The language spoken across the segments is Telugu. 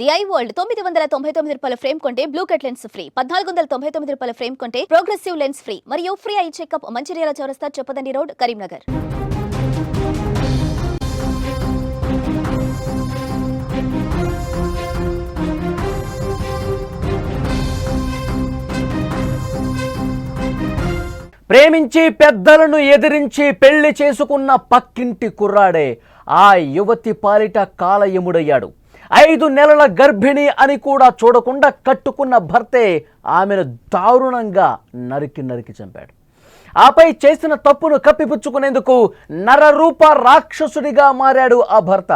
ది ఐ వరల్డ్ తొమ్మిది వందల తొంభై తొమ్మిది రూపాయల ఫ్రేమ్ కొంటే బ్లూ కట్ లెన్స్ ఫ్రీ పద్నాలుగు వందల తొంభై తొమ్మిది రూపాయల ఫ్రేమ్ కొంటే ప్రోగ్రెసివ్ లెన్స్ ఫ్రీ మరియు free eye checkup Mancherial Chowrasta చెప్పదండి road Karimnagar. ప్రేమించి పెద్దలను ఎదిరించి పెళ్ళి చేసుకున్న పక్కింటి కుర్రాడే ఆ యువతి పాలిట కాలయముడయ్యాడు. ఐదు నెలల గర్భిణి అని కూడా చూడకుండా కట్టుకున్న భర్తే ఆమెను దారుణంగా నరికి నరికి చంపాడు. ఆపై చేసిన తప్పును కప్పిపుచ్చుకునేందుకు నరరూప రాక్షసుడిగా మారాడు ఆ భర్త.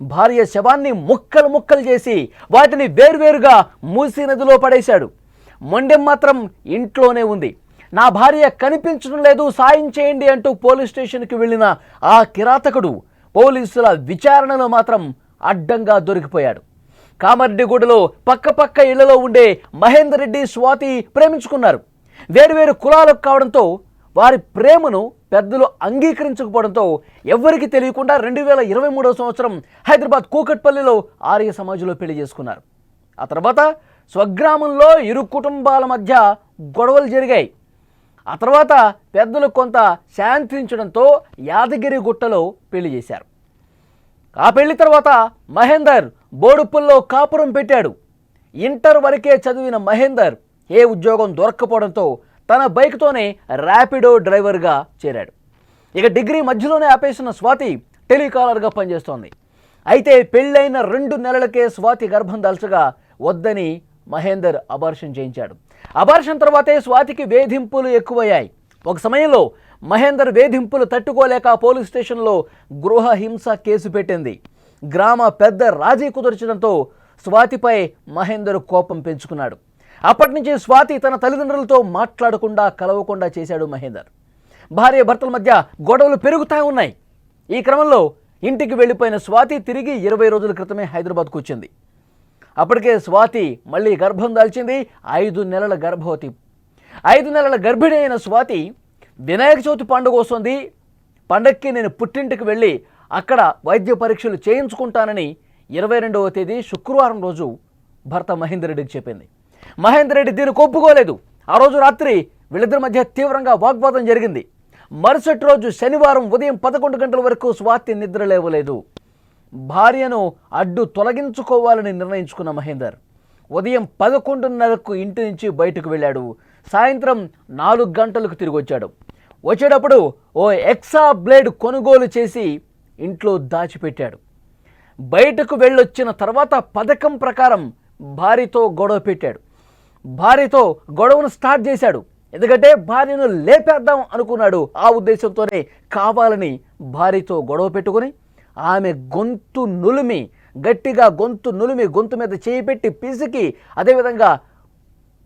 భార్య శవాన్ని ముక్కలు ముక్కలు చేసి వాటిని వేర్వేరుగా మూసి నదిలో పడేశాడు. మొండెం మాత్రం ఇంట్లోనే ఉంది. నా భార్య కనిపించడం లేదు సాయం చేయండి అంటూ పోలీస్ స్టేషన్కి వెళ్ళిన ఆ కిరాతకుడు పోలీసుల విచారణలో మాత్రం అడ్డంగా దొరికిపోయాడు. కామారెడ్డిగూడలో పక్క పక్క ఇళ్ళలో ఉండే మహేందర్ రెడ్డి స్వాతి ప్రేమించుకున్నారు. వేరువేరు కులాలకు కావడంతో వారి ప్రేమను పెద్దలు అంగీకరించకపోవడంతో ఎవ్వరికీ తెలియకుండా రెండు వేల ఇరవై మూడవ సంవత్సరం హైదరాబాద్ కూకట్పల్లిలో ఆర్య సమాజంలో పెళ్ళి చేసుకున్నారు. ఆ తర్వాత స్వగ్రామంలో ఇరు కుటుంబాల మధ్య గొడవలు జరిగాయి. ఆ తర్వాత పెద్దలు కొంత శాంతించడంతో యాదగిరి గుట్టలో పెళ్ళి చేశారు. ఆ పెళ్ళి తర్వాత మహేందర్ బోడుపుల్లో కాపురం పెట్టాడు. ఇంటర్ వరకే చదివిన మహేందర్ ఏ ఉద్యోగం దొరక్కపోవడంతో తన బైక్తోనే ర్యాపిడో డ్రైవర్గా చేరాడు. ఇక డిగ్రీ మధ్యలోనే ఆపేసిన స్వాతి టెలికాలర్గా పనిచేస్తోంది. అయితే పెళ్ళైన రెండు నెలలకే స్వాతి గర్భం దాల్చగా వద్దని మహేందర్ అబార్షన్ చేయించాడు. అబార్షన్ తర్వాతే స్వాతికి వేధింపులు ఎక్కువయ్యాయి. ఒక సమయంలో మహేందర్ వేధింపులు తట్టుకోలేక పోలీస్ స్టేషన్లో గృహ హింస కేసు పెట్టింది. గ్రామ పెద్ద రాజీ కుదర్చడంతో స్వాతిపై మహేందర్ కోపం పెంచుకున్నాడు. అప్పటి నుంచి స్వాతి తన తల్లిదండ్రులతో మాట్లాడకుండా కలవకుండా చేశాడు మహేందర్. భార్య భర్తల మధ్య గొడవలు పెరుగుతా ఉన్నాయి. ఈ క్రమంలో ఇంటికి వెళ్ళిపోయిన స్వాతి తిరిగి ఇరవై రోజుల క్రితమే హైదరాబాద్కు వచ్చింది. అప్పటికే స్వాతి మళ్ళీ గర్భం దాల్చింది. ఐదు నెలల గర్భవతి. ఐదు నెలల గర్భిణి అయిన స్వాతి వినాయక చవితి పండుగ వస్తుంది. పండక్కి నేను పుట్టింటికి వెళ్ళి అక్కడ వైద్య పరీక్షలు చేయించుకుంటానని ఇరవై రెండవ తేదీ శుక్రవారం రోజు భర్త మహేందర్ రెడ్డికి చెప్పింది. మహేందర్ రెడ్డి దీన్ని ఒప్పుకోలేదు ఆ రోజు రాత్రి వీళ్ళిద్దరి మధ్య తీవ్రంగా వాగ్వాదం జరిగింది. మరుసటి రోజు శనివారం ఉదయం పదకొండు గంటల వరకు స్వాతి నిద్ర లేవలేదు. భార్యను అడ్డు తొలగించుకోవాలని నిర్ణయించుకున్న మహేందర్ ఉదయం పదకొండున్నరకు ఇంటి నుంచి బయటకు వెళ్ళాడు. సాయంత్రం నాలుగు గంటలకు తిరిగి వచ్చాడు. వచ్చేటప్పుడు ఓ ఎక్సా బ్లేడ్ కొనుగోలు చేసి ఇంట్లో దాచిపెట్టాడు. బయటకు వెళ్ళొచ్చిన తర్వాత పథకం ప్రకారం భార్యతో గొడవ పెట్టాడు. భార్యతో గొడవను స్టార్ట్ చేశాడు. ఎందుకంటే భార్యను లేపేద్దాం అనుకున్నాడు. ఆ ఉద్దేశంతోనే కావాలని భార్యతో గొడవ పెట్టుకుని ఆమె గొంతు నులిమి గట్టిగా గొంతు నులిమి గొంతు మీద చేయి పెట్టి పిసికి అదేవిధంగా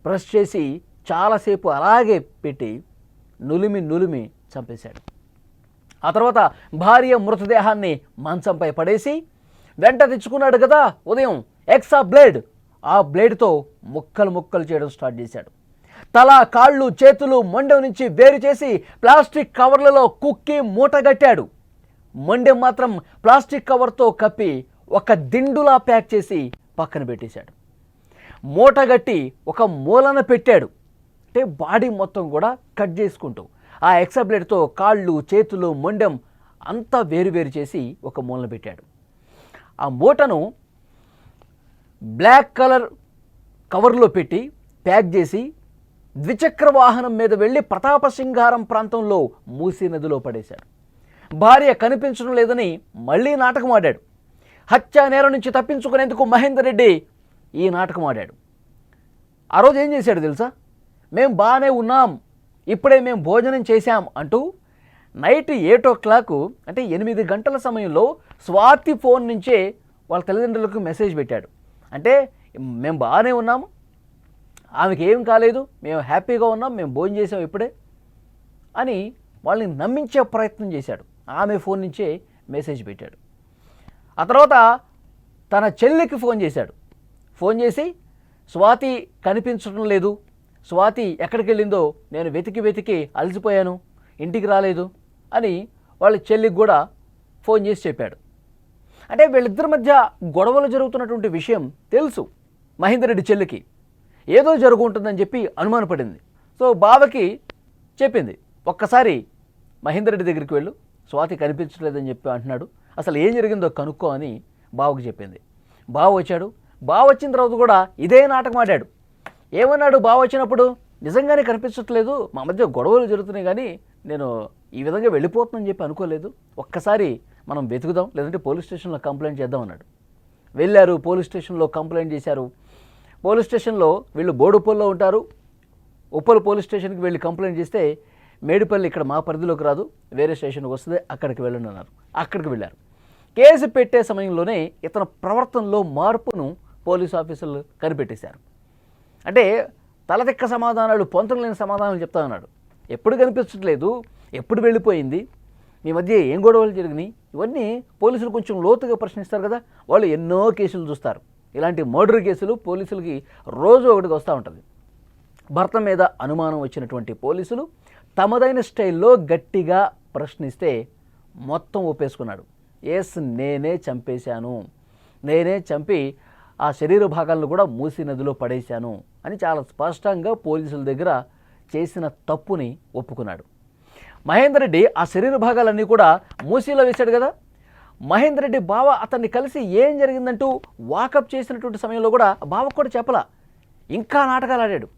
ప్రెస్ చేసి చాలాసేపు అలాగే పెట్టి నులిమి నులిమి చంపేశాడు. ఆ తర్వాత భార్య మృతదేహాన్ని మంచంపై పడేసి వెంట తెచ్చుకున్నాడు కదా ఉదయం ఎక్సా బ్లేడ్. ఆ బ్లేడ్తో ముక్కలు ముక్కలు చేయడం స్టార్ట్ చేశాడు. తల కాళ్ళు చేతులు మొండెం నుంచి వేరు చేసి ప్లాస్టిక్ కవర్లలో కుక్కి మూటగట్టాడు మొండెం మాత్రం ప్లాస్టిక్ కవర్తో కప్పి ఒక దిండులా ప్యాక్ చేసి పక్కన పెట్టేశాడు. మూటగట్టి ఒక మూలన పెట్టాడు. అంటే బాడీ మొత్తం కూడా కట్ చేసుకుంటూ. ఆ ఎక్సబ్లేట్తో కాళ్ళు చేతులు మొండెం అంతా వేరు వేరు చేసి ఒక మూలన పెట్టాడు. ఆ మూటను బ్లాక్ కలర్ కవర్లో పెట్టి ప్యాక్ చేసి ద్విచక్ర వాహనం మీద వెళ్ళి ప్రతాపసింగారం ప్రాంతంలో మూసీ నదిలో పడేశాడు. భార్య కనిపించడం లేదని మళ్ళీ నాటకం ఆడాడు. హత్యా నేరం నుంచి తప్పించుకునేందుకు మహేందర్ రెడ్డి ఈ నాటకం ఆడాడు. ఆ రోజు ఏం చేశాడు తెలుసా? మేము బాగానే ఉన్నాం. ఇప్పుడే మేము భోజనం చేశాం అంటూ నైట్ ఎయిట్ ఓ క్లాక్ అంటే ఎనిమిది గంటల సమయంలో స్వాతి ఫోన్ నుంచే వాళ్ళ తల్లిదండ్రులకు మెసేజ్ పెట్టాడు. అంటే మేము బాగానే ఉన్నాము ఆమెకి ఏం కాలేదు. మేము హ్యాపీగా ఉన్నాం. మేము భోజనం చేసాం ఇప్పుడే అని వాళ్ళని నమ్మించే ప్రయత్నం చేశాడు. ఆమె ఫోన్ నుంచే మెసేజ్ పెట్టాడు. ఆ తర్వాత తన చెల్లికి ఫోన్ చేశాడు. ఫోన్ చేసి స్వాతి కనిపించడం లేదు. స్వాతి ఎక్కడికి వెళ్ళిందో నేను వెతికి వెతికి అలసిపోయాను. ఇంటికి రాలేదు అని వాళ్ళ చెల్లికి కూడా ఫోన్ చేసి చెప్పాడు. అంటే వీళ్ళిద్దరి మధ్య గొడవలు జరుగుతున్నటువంటి విషయం తెలుసు మహేందర్ రెడ్డి చెల్లికి. ఏదో జరుగుంటుందని చెప్పి అనుమానపడింది. సో బావకి చెప్పింది. ఒక్కసారి మహేందర్రెడ్డి దగ్గరికి వెళ్ళు. స్వాతి కనిపించలేదని చెప్పి అంటున్నాడు. అసలు ఏం జరిగిందో కనుక్కో అని బావకు చెప్పింది. బావ వచ్చాడు. బావ వచ్చిన తర్వాత కూడా ఇదే నాటకం ఆడాడు. ఏమన్నాడు బావ వచ్చినప్పుడు? నిజంగానే కనిపించట్లేదు. మా మధ్య గొడవలు జరుగుతున్నాయి కానీ నేను ఈ విధంగా వెళ్ళిపోతుందని చెప్పి అనుకోలేదు. ఒక్కసారి మనం వెతుకుదాం. లేదంటే పోలీస్ స్టేషన్లో కంప్లైంట్ చేద్దాం అన్నాడు. వెళ్ళారు పోలీస్ స్టేషన్లో కంప్లైంట్ చేశారు. పోలీస్ స్టేషన్లో వీళ్ళు బోడుపల్లిలో ఉంటారు. ఉప్పల్ పోలీస్ స్టేషన్కి వెళ్ళి కంప్లైంట్ చేస్తే మేడిపల్లి ఇక్కడ మా పరిధిలోకి రాదు. వేరే స్టేషన్కి వస్తుంది. అక్కడికి వెళ్ళండి అన్నారు. అక్కడికి వెళ్ళారు. కేసు పెట్టే సమయంలోనే ఇతని ప్రవర్తనలో మార్పును పోలీస్ ఆఫీసర్లు కనిపెట్టేశారు. అంటే తలతిక్క సమాధానాలు పొంతలు లేని సమాధానాలు చెప్తా ఉన్నాడు. ఎప్పుడు కనిపించట్లేదు ఎప్పుడు వెళ్ళిపోయింది మీ మధ్య ఏం గొడవలు జరిగినాయి? ఇవన్నీ పోలీసులు కొంచెం లోతుగా ప్రశ్నిస్తారు కదా వాళ్ళు ఎన్నో కేసులు చూస్తారు. ఇలాంటి మర్డర్ కేసులు పోలీసులకి రోజు ఒకటికి వస్తూ ఉంటుంది. భర్త మీద అనుమానం వచ్చినటువంటి పోలీసులు తమదైన స్టైల్లో గట్టిగా ప్రశ్నిస్తే మొత్తం ఒప్పేసుకున్నాడు. ఎస్ నేనే చంపేశాను. నేనే చంపి ఆ శరీర భాగాలను కూడా మూసి నదిలో పడేశాను అని చాలా స్పష్టంగా పోలీసుల దగ్గర చేసిన తప్పుని ఒప్పుకున్నాడు. మహేందర్ రెడ్డి ఆ శరీర భాగాలన్నీ కూడా మూసీలో వేశాడు కదా? మహేందర్ రెడ్డి బావ అతన్ని కలిసి ఏం జరిగిందంటూ వాకప్ చేసినటువంటి సమయంలో కూడా బావ కూడా చెప్పలా. ఇంకా నాటకాలు ఆడాడు.